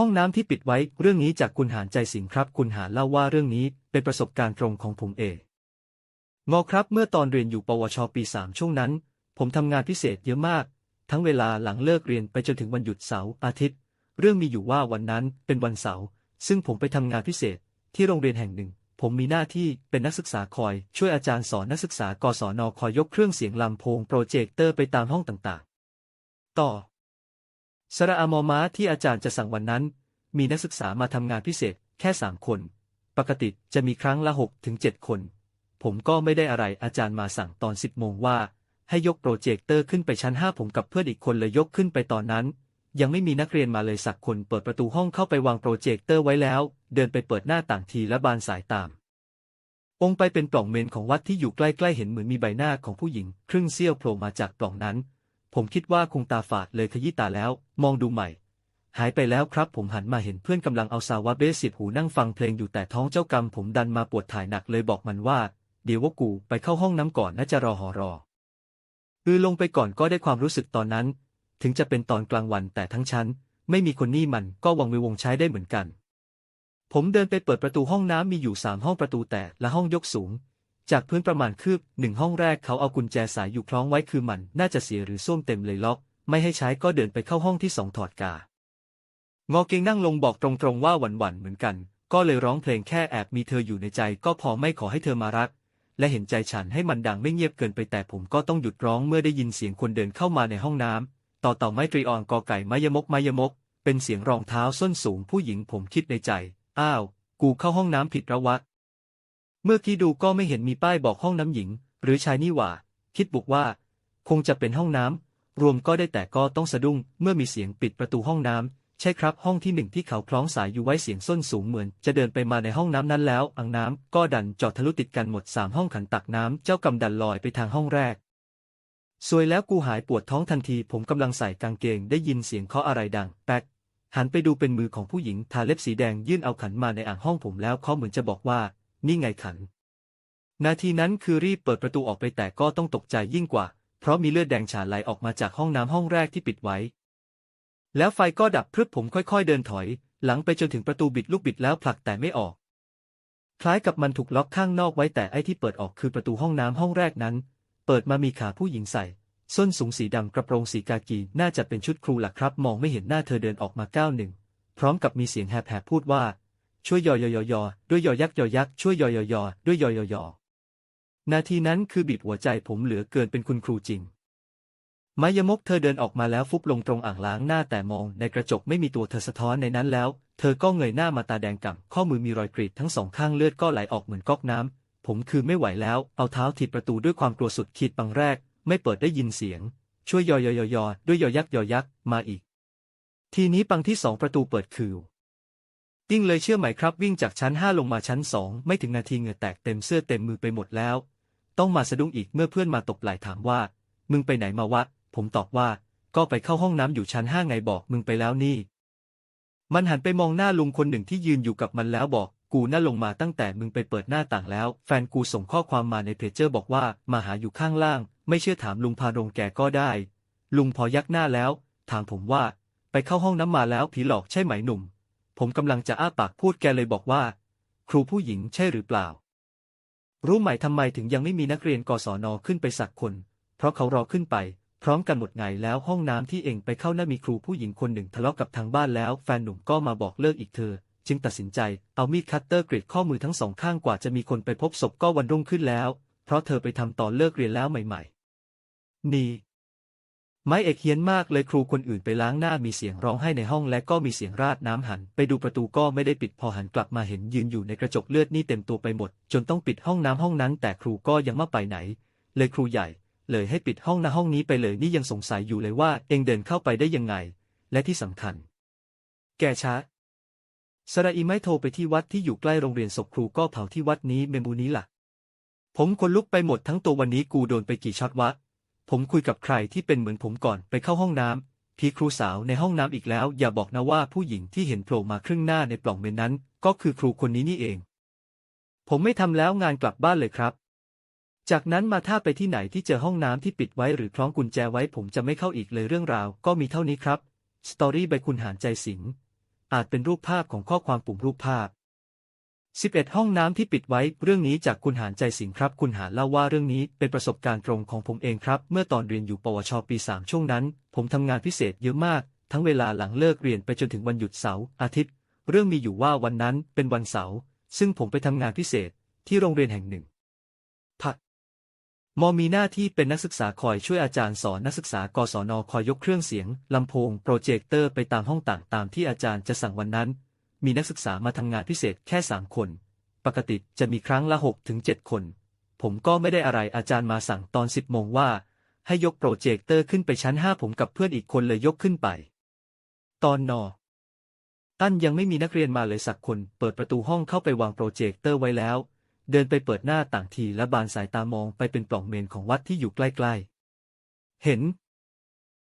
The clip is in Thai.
ห้องน้ำที่ปิดไว้เรื่องนี้จากคุณหานใจสิงห์ครับ คุณหานเล่าว่าเรื่องนี้เป็นประสบการณ์ตรงของผมเองงอครับ เมื่อตอนเรียนอยู่ปวชปีสามช่วงนั้น ผมทำงานพิเศษเยอะมาก ทั้งเวลาหลังเลิกเรียนไปจนถึงวันหยุดเสาร์อาทิตย์ เรื่องมีอยู่ว่าวันนั้นเป็นวันเสาร์ซึ่งผมไปทำงานพิเศษที่โรงเรียนแห่งหนึ่ง ผมมีหน้าที่เป็นนักศึกษาคอย ช่วยอาจารย์สอนนักศึกษากศนคอยยกเครื่องเสียงลำโพงโปรเจคเตอร์ไปตามห้องต่างๆ ต่อ สระอามอม้าที่อาจารย์จะสั่งวันนั้น มีนักศึกษามาทำงานพิเศษแค่สามคน ปกติจะมีครั้งละหกถึงเจ็ดคน ผมก็ไม่ได้อะไรอาจารย์มาสั่งตอนสิบโมงว่า ให้ยกโปรเจคเตอร์ขึ้นไปชั้นห้าผมกับเพื่อนอีกคนเลยยกขึ้นไปตอนนั้น ยังไม่มีนักเรียนมาเลยสักคนเปิดประตูห้องเข้าไปวางโปรเจคเตอร์ไว้แล้ว เดินไปเปิดหน้าต่างทีและบานสายตาม องไปเป็นปล่องเมนของวัดที่อยู่ใกล้ๆเห็นเหมือนมีใบหน้าของผู้หญิง ครึ่งเสี้ยวโผล่มาจากปล่องนั้น ผมคิดว่าคงตาฝาดเลยขยี้ตาแล้ว มองดูใหม่ หายไปแล้วครับผมหันมาเห็นเพื่อนกำลังเอาซาวาเบสเสียบหูนั่งฟังเพลงอยู่แต่ท้องเจ้ากรรมผมดันมาปวดถ่ายหนักเลยบอกมันว่า เดี๋ยวว่ากูไปเข้าห้องน้ำก่อนนะจะรอหอรออือลงไปก่อนก็ได้ความรู้สึกตอนนั้น ถึงจะเป็นตอนกลางวันแต่ทั้งชั้น ไม่มีคนนี่มันก็วังเววงใช้ได้เหมือนกัน ผมเดินไปเปิดประตูห้องน้ำมีอยู่สามห้องประตูแต่ละห้องยกสูง จากพื้นประมาณคืบหนึ่งห้องแรกเขาเอากุญแจสายอยู่คล้องไว้คือมันน่าจะเสียหรือส้วมเต็มเลยล็อก ไม่ให้ใช้ก็เดินไปเข้าห้องที่สองถอดกา งอเกงนั่งลงบอกตรงๆว่าหวั่นๆเหมือนกัน ก็เลยร้องเพลงแค่แอบมีเธออยู่ในใจก็พอไม่ขอให้เธอมารัก และเห็นใจฉันให้มันดังไม่เงียบเกินไปแต่ผมก็ต้องหยุดร้องเมื่อได้ยินเสียงคนเดินเข้ามาในห้องน้ำต่อต่าไม้ตรีออนกอไก่ไมยมกไมยมก เป็นเสียงรองเท้าส้นสูงผู้หญิงผมคิดในใจ อ้าว กูเข้าห้องน้ำผิดระวะ เมื่อกี้ดูก็ไม่เห็นมีป้ายบอกห้องน้ำหญิง หรือชายนี่หว่า คิดบุกว่า คงจะเป็นห้องน้ำรวมก็ได้แต่ก็ต้องสะดุ้ง เมื่อมีเสียงปิดประตูห้องน้ำใช่ครับห้องที่หนึ่งที่เขาคล้องสายอยู่ไว้เสียงส้นสูงเหมือน จะเดินไปมาในห้องน้ำนั้นแล้ว อ่างน้ำก็ดันจอดทะลุติดกันหมดสามห้องขันตักน้ำเจ้ากำดันลอยไปทางห้องแรกสวยแล้วกูหายปวดท้องทันทีผมกำลังใส่กางเกงได้ยินเสียงเคาะอะไรดังแป๊กหันไปดูเป็นมือของผู้หญิงทาเล็บสีแดงยื่นเอาขันมาในอ่างห้องผมแล้วเขาะเหมือนจะบอกว่า นี่ไงขัน นาทีนั้นคือรีบเปิดประตูออกไปแต่ก็ต้องตกใจยิ่งกว่า เพราะมีเลือดแดงฉานไหลออกมาจากห้องน้ำห้องแรกที่ปิดไว้ แล้วไฟก็ดับพรึบผมค่อยๆเดินถอย หลังไปจนถึงประตูบิดลูกบิดแล้วผลักแต่ไม่ออก คล้ายกับมันถูกล็อกข้างนอกไว้แต่ไอ้ที่เปิดออกคือประตูห้องน้ำห้องแรกนั้น เปิดมามีขาผู้หญิงใส่ส้นสูงสีดำกระโปรงสีกากีน่าจะเป็นชุดครูหลักครับ มองไม่เห็นหน้าเธอเดินออกมาก้าวหนึ่ง พร้อมกับมีเสียงแหบๆพูดว่า ช่วยยอยอยอยอด้วยยอยักยอยักช่วยยอยอยอด้วยยอยอยอนาทีนั้นคือบีบหัวใจผมเหลือเกินเป็นคุณครูจริงมายมกเธอเดินออกมาแล้วฟุบลงตรงอ่างล้างหน้าแต่มองในกระจกไม่มีตัวเธอสะท้อนในนั้นแล้ว เธอก็เงยหน้ามาตาแดงก่ำข้อมือมีรอยกรีดทั้งสองข้างเลือดก็ไหลออกเหมือนก๊อกน้ำ ผมคือไม่ไหวแล้ว เอาเท้าถีบประตูด้วยความกลัวสุดขีดปังแรก ไม่เปิดได้ยินเสียง ช่วยยอยอยอยอด้วยยอยักยอยักมาอีก ทีนี้ปังที่สองประตูเปิดคือ ยิ่งเลยเชื่อไหมครับวิ่งจากชั้นห้าลงมาชั้นสองไม่ถึงนาทีเหงื่อแตกเต็มเสื้อเต็มมือไปหมดแล้ว ต้องมาสะดุ้งอีกเมื่อเพื่อนมาตบไหล่ถามว่า มึงไปไหนมาวะ ผมตอบว่า ก็ไปเข้าห้องน้ำอยู่ชั้นห้าไงบอกมึงไปแล้วนี่ มันหันไปมองหน้าลุงคนหนึ่งที่ยืนอยู่กับมันแล้วบอกกูน่าลงมาตั้งแต่มึงไปเปิดหน้าต่างแล้ว แฟนกูส่งข้อความมาในเพจเจอร์บอกว่ามาหาอยู่ข้างล่าง ไม่เชื่อถามลุงพาโรงแกก็ได้ ลุงพอยักหน้าแล้ว ถามผมว่า ไปเข้าห้องน้ำมาแล้วผีหลอกใช่ไหมหนุ่ม ผมกำลังจะอ้าปากพูดแกเลยบอกว่า ครูผู้หญิงใช่หรือเปล่า รู้ไหมทำไมถึงยังไม่มีนักเรียนกศนขึ้นไปสักคน เพราะเขารอขึ้นไป พร้อมกันหมดไงแล้วห้องน้ำที่เองไปเข้าน่ามีครูผู้หญิงคนหนึ่งทะเลาะกับทางบ้านแล้ว แฟนหนุ่มก็มาบอกเลิกอีกเธอ จึงตัดสินใจเอามีดคัตเตอร์กรีดข้อมือทั้งสองข้างกว่าจะมีคนไปพบศพก็วันรุ่งขึ้นแล้ว เพราะเธอไปทำตอนเลิกเรียนแล้วใหม่ ๆ นี่ ไม้เอกเฮียนมากเลยครูคนอื่นไปล้างหน้ามีเสียงร้องไห้ในห้องและก็มีเสียงราดน้ำหัน ไปดูประตูก็ไม่ได้ปิดพอหันกลับมาเห็นยืนอยู่ในกระจกเลือดนี่เต็มตัวไปหมด จนต้องปิดห้องน้ำห้องนั้น แต่ครูก็ยังไม่ไปไหน เลยครูใหญ่ เลยให้ปิดห้องน้าห้องนี้ไปเลยนี่ยังสงสัยอยู่เลยว่าเองเดินเข้าไปได้ยังไง และที่สำคัญ แกช้าสระอีไม่โทรไปที่วัดที่อยู่ใกล้โรงเรียนศพครูก็เผาที่วัดนี้เมมูนี้ล่ะ ผมคนลุกไปหมดทั้งตัววันนี้กูโดนไปกี่ช็อตวะ ผมคุยกับใครที่เป็นเหมือนผมก่อนไปเข้าห้องน้ำพี่ครูสาวในห้องน้ำอีกแล้ว อย่าบอกนะว่าผู้หญิงที่เห็นโผล่มาครึ่งหน้าในปล่องเมนนั้น ก็คือครูคนนี้นี่เอง ผมไม่ทำแล้วงานกลับบ้านเลยครับ จากนั้นมาถ้าไปที่ไหนที่เจอห้องน้ำที่ปิดไว้หรือคล้องกุญแจไว้ผมจะไม่เข้าอีกเลยเรื่องราว ก็มีเท่านี้ครับสตอรี่ใบคุณหารใจสิงอาจเป็นรูปภาพของข้อความปุ่มรูปภาพ 11 ห้องน้ำที่ปิดไว้เรื่องนี้จากคุณหานใจสิงห์ครับ คุณหานเล่าว่าเรื่องนี้เป็นประสบการณ์ตรงของผมเองครับ เมื่อตอนเรียนอยู่ปวชปี 3 ช่วงนั้น ผมทำงานพิเศษเยอะมาก ทั้งเวลาหลังเลิกเรียนไปจนถึงวันหยุดเสาร์อาทิตย์ เรื่องมีอยู่ว่าวันนั้นเป็นวันเสาร์ซึ่งผมไปทำงานพิเศษที่โรงเรียนแห่งหนึ่งผักมอมีหน้าที่เป็นนักศึกษาคอยช่วยอาจารย์สอนนักศึกษากศนคอยยกเครื่องเสียงลำโพง โปรเจคเตอร์ไปตามห้องต่างตามที่อาจารย์จะสั่งวันนั้น มีนักศึกษามาทำงานพิเศษแค่สามคน ปกติจะมีครั้งละหกถึงเจ็ดคน ผมก็ไม่ได้อะไรอาจารย์มาสั่งตอนสิบโมงว่า ให้ยกโปรเจคเตอร์ขึ้นไปชั้นห้าผมกับเพื่อนอีกคนเลยยกขึ้นไป ตอนนอตั้นยังไม่มีนักเรียนมาเลยสักคน เปิดประตูห้องเข้าไปวางโปรเจคเตอร์ไว้แล้ว เดินไปเปิดหน้าต่างทีและบานสายตามองไปเป็นปล่องเมนของวัดที่อยู่ใกล้ ๆ เห็น